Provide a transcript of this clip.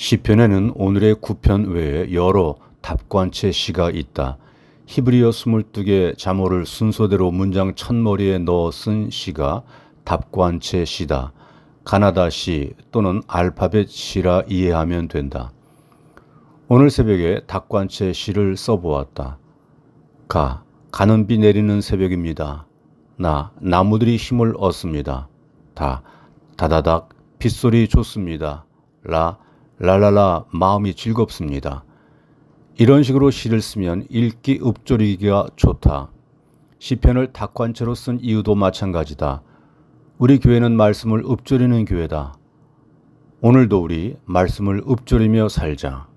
시편에는 오늘의 구편 외에 여러 답관체 시가 있다. 히브리어 22개 자모를 순서대로 문장 첫머리에 넣어 쓴 시가 답관체 시다. 가나다 시 또는 알파벳 시라 이해하면 된다. 오늘 새벽에 답관체 시를 써보았다. 가, 가는 비 내리는 새벽입니다. 나, 나무들이 힘을 얻습니다. 다, 다다닥, 빗소리 좋습니다. 라, 랄랄라, 마음이 즐겁습니다. 이런 식으로 시를 쓰면 읽기 읊조리기가 좋다. 시편을 닭관체로 쓴 이유도 마찬가지다. 우리 교회는 말씀을 읊조리는 교회다. 오늘도 우리 말씀을 읊조리며 살자.